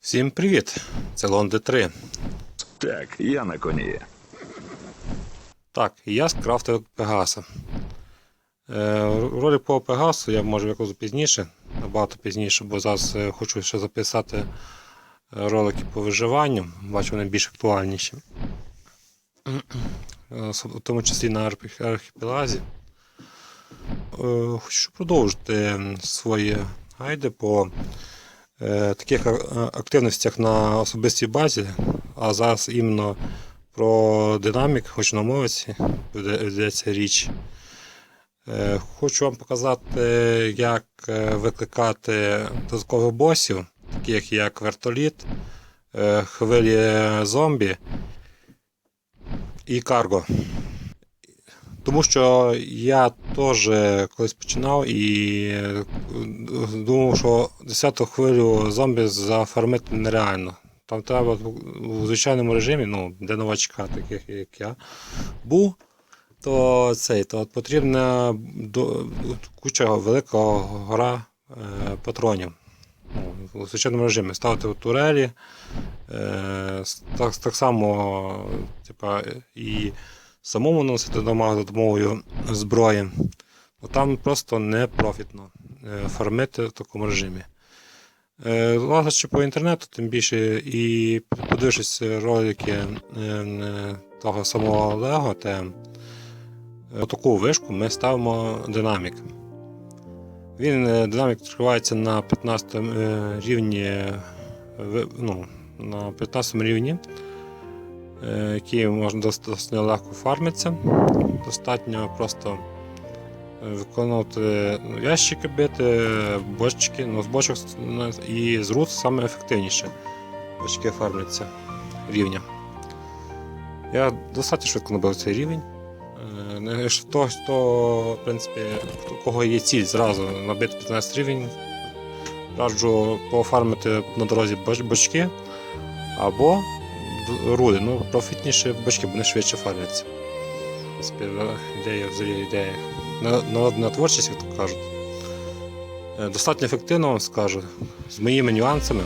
Всім привіт! Це Лонде 3. Так, я на коні. Так, я скрафтив Пегаса. Е, ролик по Пегасу я можу якось пізніше, набагато пізніше, бо зараз е, хочу ще записати е, ролики по виживанню. Бачу, вони більш актуальніші. Е, В тому числі на архі- архіпелазі. Е, Хочу продовжити свої гайди по таких а- а- активностях на особистій базі, а зараз іменно про динамік, хоч на мовиці ведеться річ. Е, Хочу вам показати, як е, викликати додаткових босів, таких як вертоліт, е, хвилі зомбі і карго. Тому що я теж колись починав і е, думав, що 10-ту хвилю зомбі зафармити нереально. Там треба у звичайному режимі, ну, для новачка, таких як я, був, то цей, то потрібна до, куча велика гора е, патронів. Ну, у звичайному режимі ставити у турелі. Е, так, так само типа, і самому наносити дамаг за допомогою зброї. Ну, Там просто не профітно е, фармити в такому режимі. Е, Лазячи по інтернету, тим більше і подивившись ролики е, того самого Лего, е, таку вишку ми ставимо динамік. Він динамік відкривається на 15 е, рівні, ну, на 15 рівні, е, який можна достатньо легко фармиться. Достатньо просто е, виконувати ну, ящики бити, бочки, ну з бочок і з рут саме ефективніше. Бочки фармляться рівня. Я достатньо швидко набив цей рівень. Е, хто, хто, в принципі, у кого є ціль зразу набити 15 рівень, раджу пофармити на дорозі бочки або руди. Ну, профітніше бочки, бо вони швидше принципі, е, ідея взагалі ідея. На- Народна творчість, як то кажуть. Е, Достатньо ефективно вам скажу, з моїми нюансами.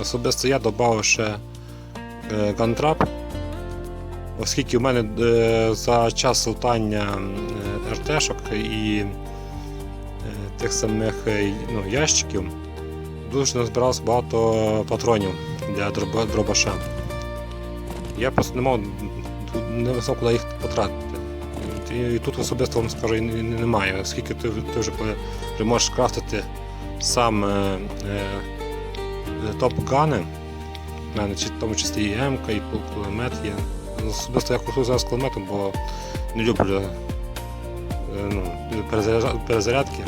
Особисто я додав ще е, гантрап, оскільки в мене за час лутання РТшок і тих самих ну, ящиків дуже назбирався багато патронів для дробаша. Я просто не мав не знав, куди їх потратити. І, тут особисто вам скажу і не- не- немає, оскільки ти, ти вже, коли можеш крафтити сам е, е, топ-гани, в тому числі і м і кулемет є. Особисто я користуюся зараз кулеметом, бо не люблю е, ну, перезарядки.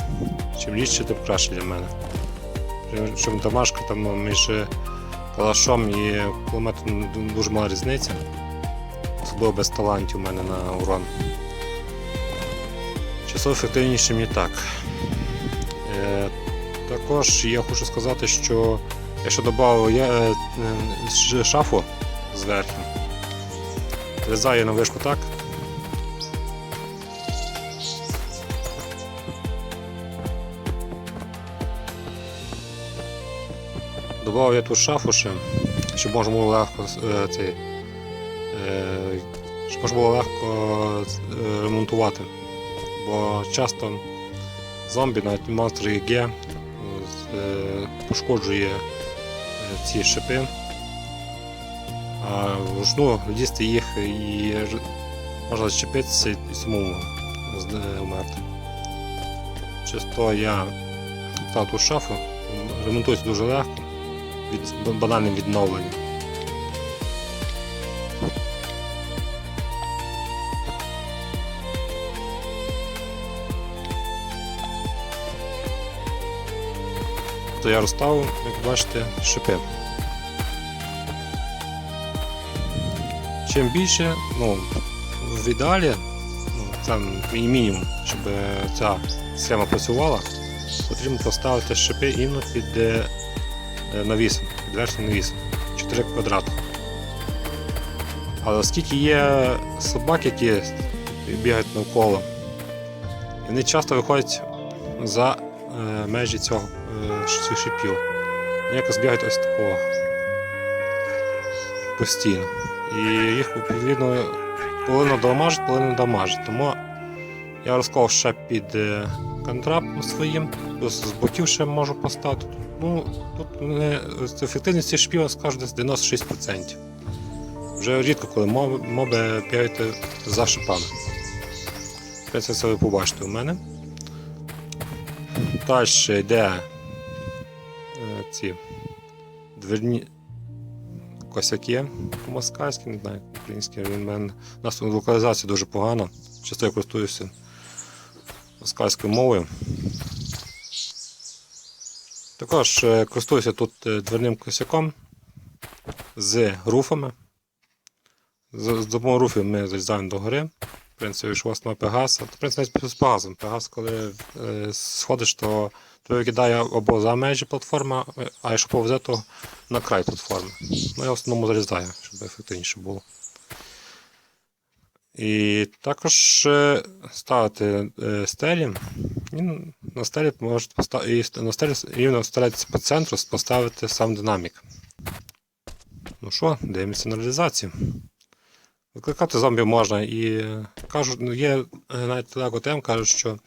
Чим рідше, тим краще для мене. Чим домашка там між калашом і кулеметом дуже мала різниця. Особливо без талантів у мене на урон. Часово ефективніше мені так. Е, також я хочу сказати, що я ще додав я, е, е, шафу зверху. Врізаю на вишку так. Добавив я ту шафу ще, щоб можна було легко е, цей, е, щоб можна було легко е, ремонтувати. Бо часто зомбі, навіть монстр ЄГ, пошкоджує ці шипи. А вручну лізти їх і можна зачепитися і самому вмерти. Часто я ту шафу, ремонтується дуже легко від банальним відновленням. То я розставив, як бачите, шипи. Чим більше, ну, в ідеалі, ну, це мій мінімум, щоб ця схема працювала, потрібно поставити шипи іменно під е, е, навісом, під навісом. 4 квадрати. Але оскільки є собаки, які бігають навколо, вони часто виходять за е, межі цього е, цих шипів. Вони якось бігають ось такого постійно. І їх відповідно половину дамажить, половину дамажить. Тому я розклав ще під контрапом своїм, плюс з боків ще можу поставити. Ну, тут вони, з ефективності шпіва скажу десь 96%. Вже рідко, коли моби, моби за шипами. Це ви побачите у мене. Далі йде е, ці дверні косяки по-москальськи, не знаю, українські. Він мене. У нас локалізація дуже погана. Часто я користуюся москальською мовою. Також е, користуюся тут е, дверним косяком з руфами. З, допомогою руфів ми залізаємо до гори. В принципі, якщо у вас немає Пегаса, в принципі з Пегасом. Пегас, коли е, сходиш, то тебе викидає або за межі платформи, е, а якщо повезе, то на край платформи. Ну, я в основному залізаю, щоб ефективніше було. І також е, ставити е, стелі. І на стелі можете поставити і на стелі рівно старайтеся по центру поставити сам динамік. Ну що, дивимося на реалізацію. Викликати зомбів можна і е, кажуть, ну, є навіть Lego Тем кажуть, що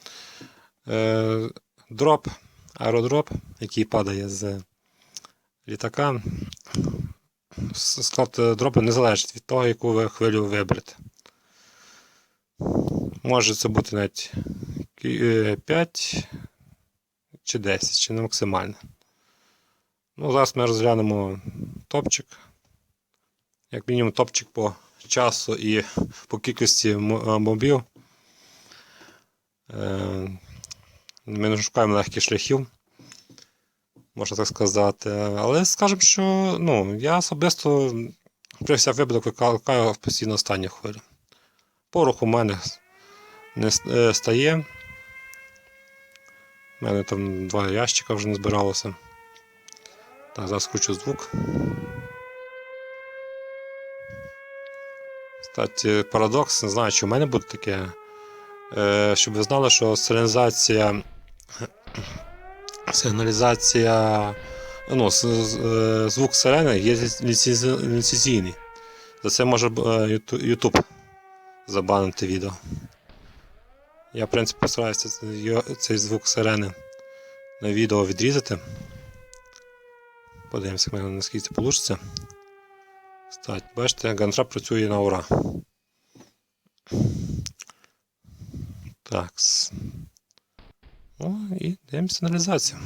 е, дроп, аеродроп, який падає з літака, склад дропу не залежить від того, яку ви хвилю виберете. Може це бути навіть е, 5 чи 10, чи не максимально. Ну, зараз ми розглянемо топчик. Як мінімум топчик по часу і по кількості е, мобів. Е, Ми не шукаємо легких шляхів, можна так сказати. Але скажемо, що ну, я особисто при всяк випадок викликаю постійно останню хвилю. Порох у мене не е, стає. У мене там два ящика вже не збиралося. Так, зараз включу звук. Кстати, парадокс, не знаю, чи в мене буде таке. Е, щоб ви знали, що сигналізація. Сигналізація. Ну, е, звук сирени є ліцензійний. За це може YouTube забанити відео. Я, в принципі, постараюся цей звук сирени на відео відрізати. Подивимося, як мене наскільки це вийде. Кстати, бачите, гантрап працює на ура. Так. Ну і дивимося на реалізацію.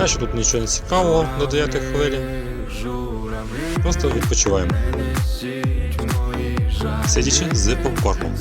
Далі тут нічого не цікавого до 9 хвилі. Просто відпочиваємо. Сидячи з попкорном.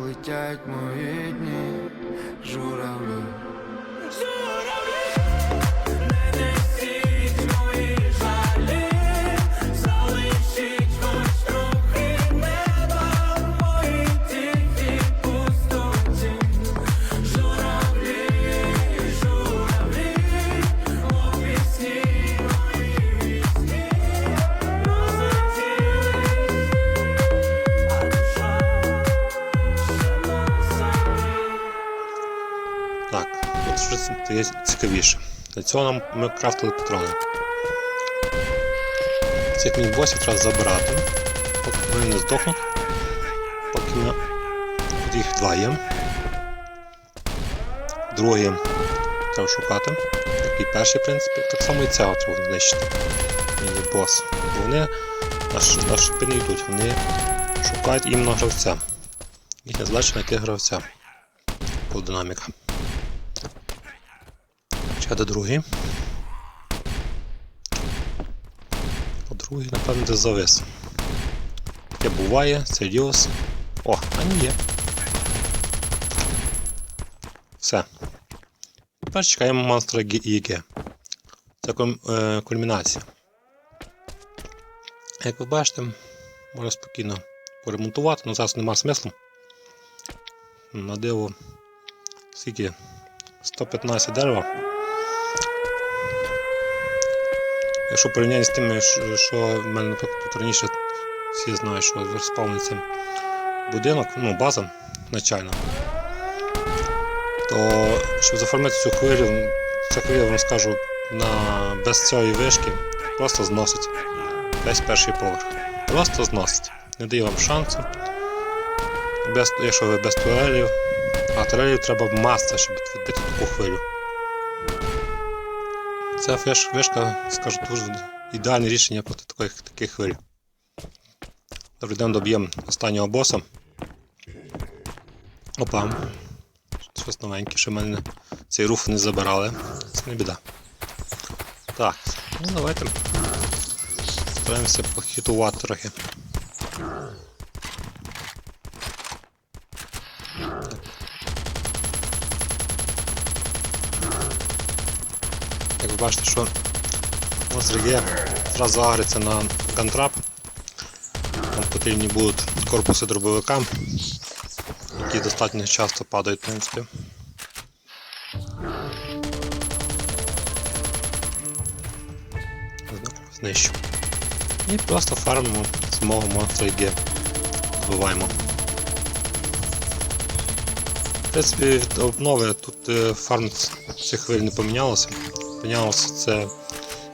Летять мої цікавіше. Для цього нам ми крафтили патрони. Цих міні-босів треба забирати, поки вони не здохнуть. Поки ми. Їх два є. Другий треба шукати. І перший, в принципі. Так само і цього треба знищити. Міні-бос. Бо вони наш шипи не йдуть, вони шукають іменно гравця. Їхня задача знайти гравця. По динаміка. Ще до другий. А другий, напевно, десь завис. Таке буває, серйоз. О, а ні є. Все. Тепер чекаємо монстра ЄГ. Це кульм- е, кульмінація. Як ви бачите, можна спокійно поремонтувати, але зараз нема смислу. На диво скільки 115 дерева. Якщо порівняти з тим, що- що в мене, наприклад, тут раніше всі знають, що розпавниться будинок, ну, база начальна, то щоб заформити цю хвилю, цю хвилю, я вам скажу, на, без цієї вишки просто зносить весь перший поверх. Просто зносить. Не дає вам шансу. Без, якщо ви без турелів, а турелів треба маса, щоб відбити таку хвилю. Ця вишка, скажу, дуже ідеальне рішення проти таких, таких хвиль. Добре, йдемо доб'ємо останнього боса. Опа. Щось новеньке, що мене цей руф не забирали. Це не біда. Так, ну давайте. Стараємося похитувати трохи. Як ви бачите, що монстр є зразу агриться на гантрап. Там потрібні будуть корпуси дробовика, які достатньо часто падають, в принципі. Знищу. І просто фармимо самого монстра ЄГ. Вбиваємо. В принципі, обнови тут е, фарм цих хвиль не помінялося. Помінялося це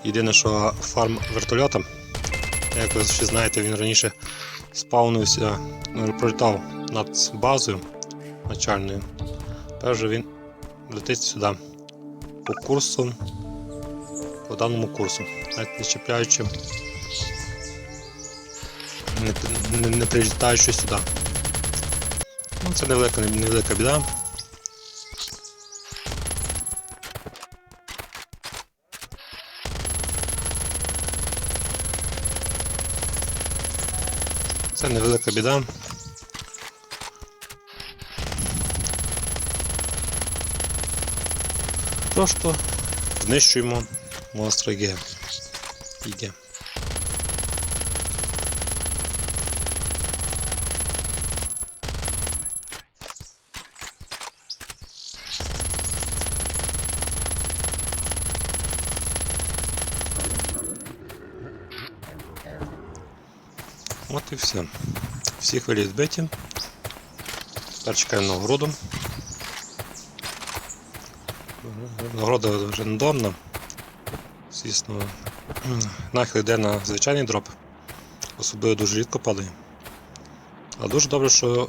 єдине, що фарм вертольота. Як ви ще знаєте, він раніше спавнився, е, пролітав над базою начальною. Тепер він летить сюди по курсу, по даному курсу, навіть не чіпляючи, не, не, не прилітаючи сюди. Ну, це невелика, невелика біда. Це невелика біда. Просто знищуємо монстра Ге. Іге. От і все. Всі хвилі збиті. Тепер чекаємо нагороду. Нагорода вже недавно. Звісно, нахил йде на звичайний дроп. Особливо дуже рідко падає. А дуже добре, що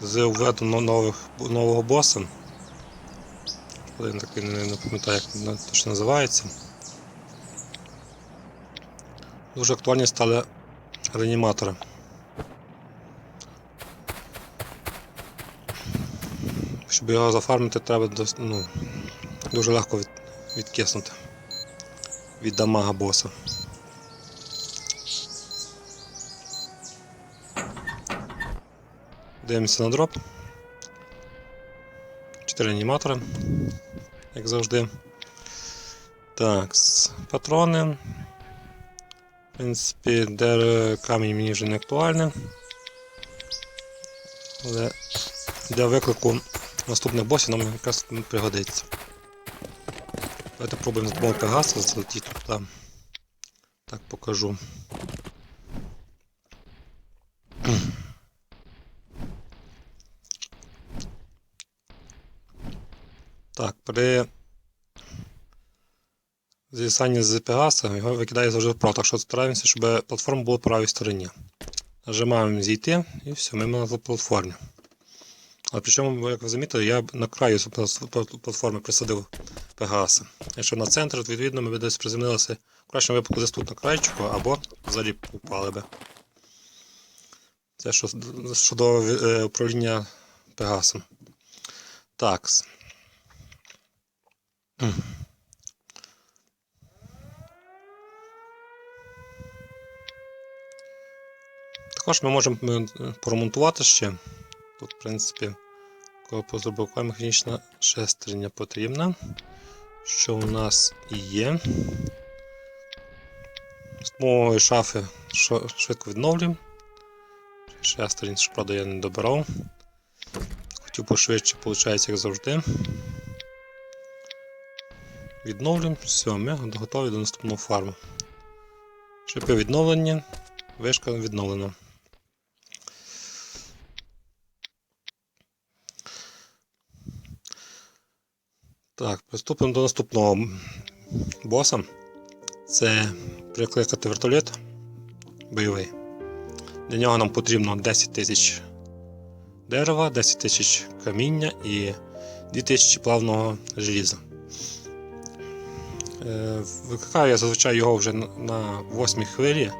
з введено нових, нового боса. Він такий не, пам'ятаю, як точно називається. Дуже актуальні стали реаніматори. Щоб його зафармити, треба ну, дуже легко від, відкиснути від дамага боса. Дивимося на дроп. Чотири аніматори, як завжди. Так, патрони. В принципі, де камінь мені вже не актуальний. Але для виклику наступних босів нам якраз пригодиться. Давайте пробуємо з допомогою Пегаса залетіти туди. Так покажу. Так, при звісанні з Пегаса його викидає завжди вправо. Так що стараємося, щоб платформа була в правій стороні. Нажимаємо зійти і все, ми на платформі. Але причому, як ви замітили, я на краю платформи присадив Пегаса. Якщо на центр, відповідно ми б десь приземлилися в кращому випадку десь тут на краєчку, або взагалі упали би. Це що, щодо е, управління Пегасом. Так. Також ми можемо е, поремонтувати ще. Тут, в принципі, позробовка механічна шестерня потрібна. Що у нас і є. З допомогою шафи швидко відновлюємо. Шестерень, правда, я не добирав. Хотів пошвидше, виходить, як завжди. Відновлюємо. Все, ми готові до наступного фарму. Шипи відновлені, вишка відновлена. Так, приступимо до наступного боса. Це прикликати вертоліт бойовий. Для нього нам потрібно 10 тисяч дерева, 10 тисяч каміння і 2 тисячі плавного желіза. Е, Викликаю я зазвичай його вже на- на 8 хвилі.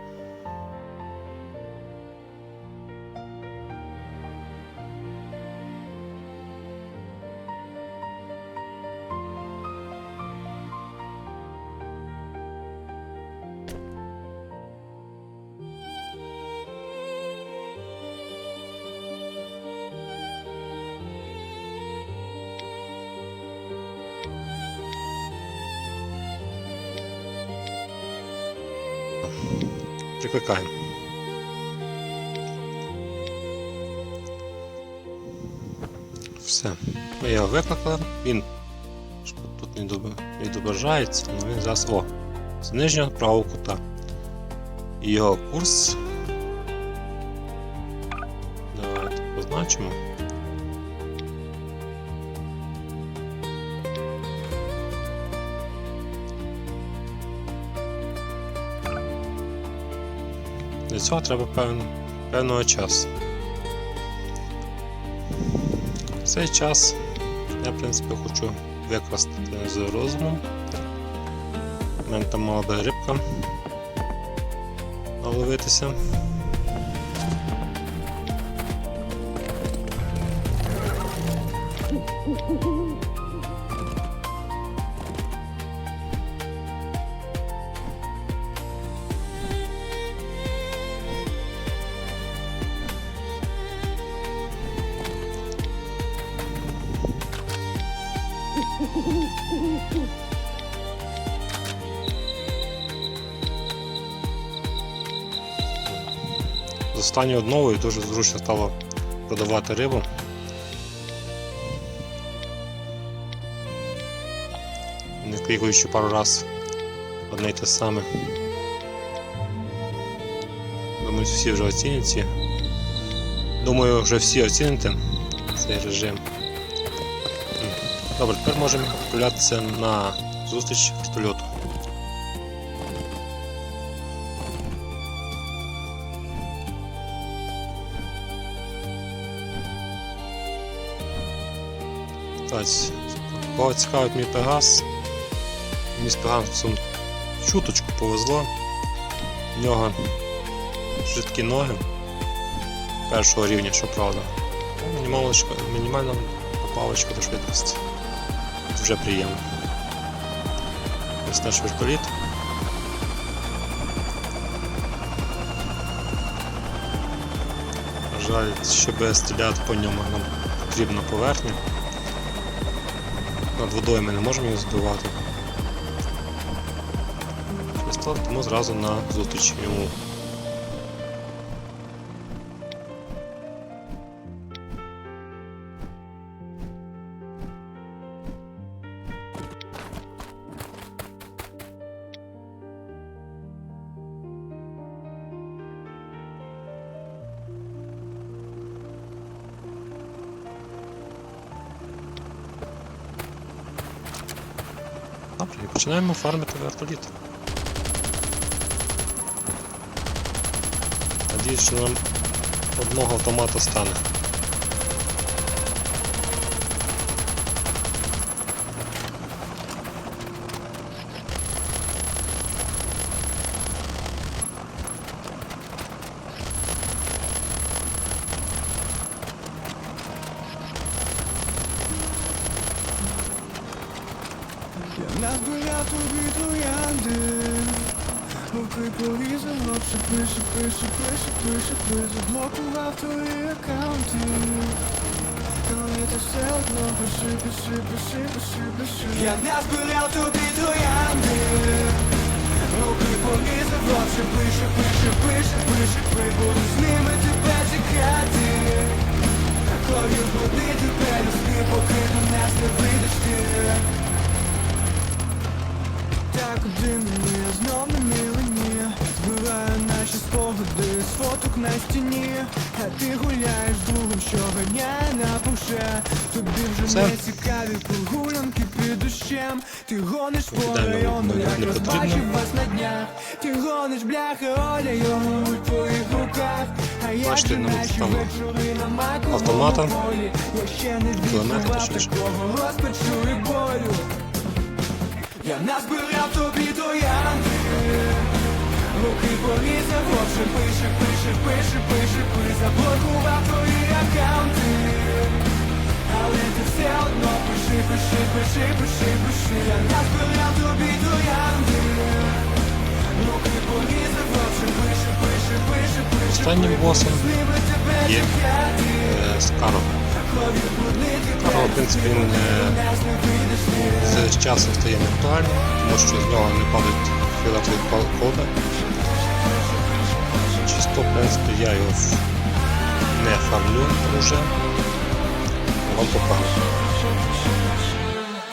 Прикликаємо. Все. Ми його викликали. Він тут не відображається, але він зараз. О! З нижнього правого кута. І його курс. Давайте позначимо. Цього треба певн, певного часу. Цей час я, в принципі, хочу використати з розумом. У мене там молода рибка наловитися. З останньою новою дуже зручно стало продавати рибу. Не клікаючи пару раз одне й те саме. Думаю, всі вже оцінять. Думаю, вже всі оціните цей режим. Добре, тепер можемо відправлятися на зустріч вертольоту. Так, кого цікавить мій Пегас, мені з Пегасом чуточку повезло. В нього швидкі ноги першого рівня, що правда. Мінімальна попалочка до швидкості. Вже приємно. Ось наш вертоліт. На жаль, щоб стріляти по ньому нам потрібна поверхня. Над водою ми не можемо її збивати. Тому зразу на зустріч Починаємо фармити вертоліт. Надіюсь, що нам одного автомата стане. Я назбирав тобі троянди Руки порізав, шипи, шипи, шипи, шипи, шипи Заблокував твої аккаунти Коли ти все одно пиши, пиши, пиши, пиши, пиши Я назбирав тобі троянди Руки порізав, шипи, шипи, шипи, шипи, шипи Буду з ними тебе чекати Коли буде тебе люсти, поки до нас не вийдеш ти так дивні, знов не милені Збираю наші спогади з фоток на стіні. А ти гуляєш з другом, що ганяє на пуше. Тобі вже не цікаві прогулянки під дощем. Ти гониш по району, як розбачив вас на днях. Ти гониш, бляха, Оля, в твоїх руках. А я ж наші вечори на маковому автомата. полі. Я ще не відчував такого розпачу і болю я назбирав тобі троянди Руки порізав, очі пише, пише, пише, пише, пише. Заблокував твої аккаунти. Але ти все одно пиши, пиши, пиши, пиши, пиши. Я назбирав тобі троянди Руки порізав, очі пише, пише, пише, пише Останнім босом З ними тебе є чекати е, Скаро. Кров'ю бруднити Скаро, в принципі, він е, з часом стає неактуальним, тому що з нього не падають фіолетові кода. Чисто, в принципі, я його не фармлю вже. Вам покажу.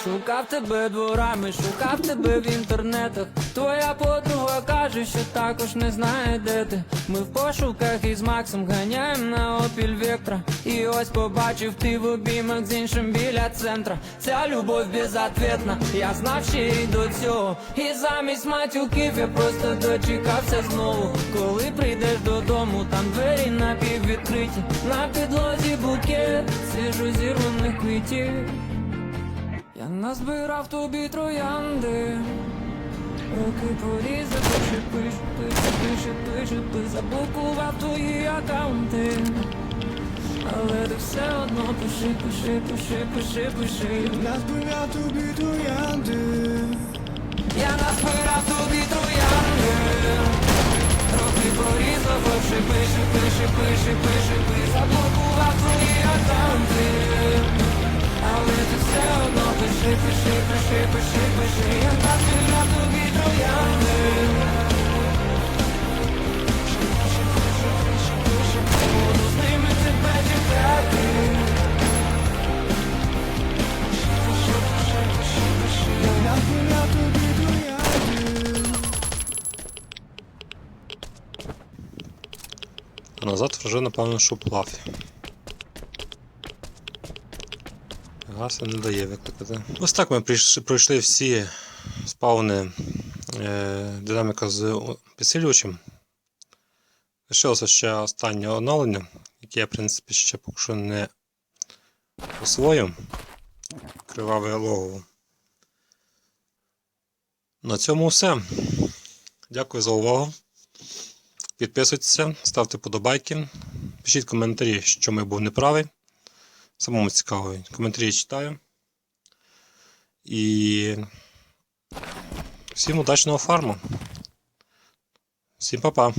Шукав тебе дворами, шукав тебе в інтернетах. Твоя подруга каже, що також не знає, де ти. Ми в пошуках із Максом ганяєм на опіль Вектора. І ось побачив ти в обіймах з іншим біля центра. Ця любов безответна, я знав ще й до цього. І замість матюків я просто дочекався знову. Коли прийдеш додому, там двері напіввідкриті. На підлозі букет, свіжо зірваних квітів. Назбирав тобі троянди, руки порізав, пише, пише, пише, пише, пише, пише, заблокував твої аккаунти. Але ти все одно пиши, пиши, пиши, пиши, пиши. Назбирав тобі троянди Я назбирав тобі троянди, руки порізав, пише, пише, пише, пише, пише, пише, заблокував твої аккаунти. Але ти все одно пиши, пиши, пиши, пиши, пиши, я назбирав тобі троянди. Буду з ними тебе чекати. Назбирав тобі троянди А назад вже, напевно, що плав. Гаса не дає викликати. Ось так ми пройшли всі спавни е, динаміка з підсилювачем. Лишилося ще останнє оновлення, яке я, в принципі, ще поки що не освоїв. Криваве логово. На цьому все. Дякую за увагу. Підписуйтеся, ставте подобайки, пишіть коментарі, що ми був неправий. Самому цікаво, коментарі я читаю. І всім удачного фарму. Всім па-па.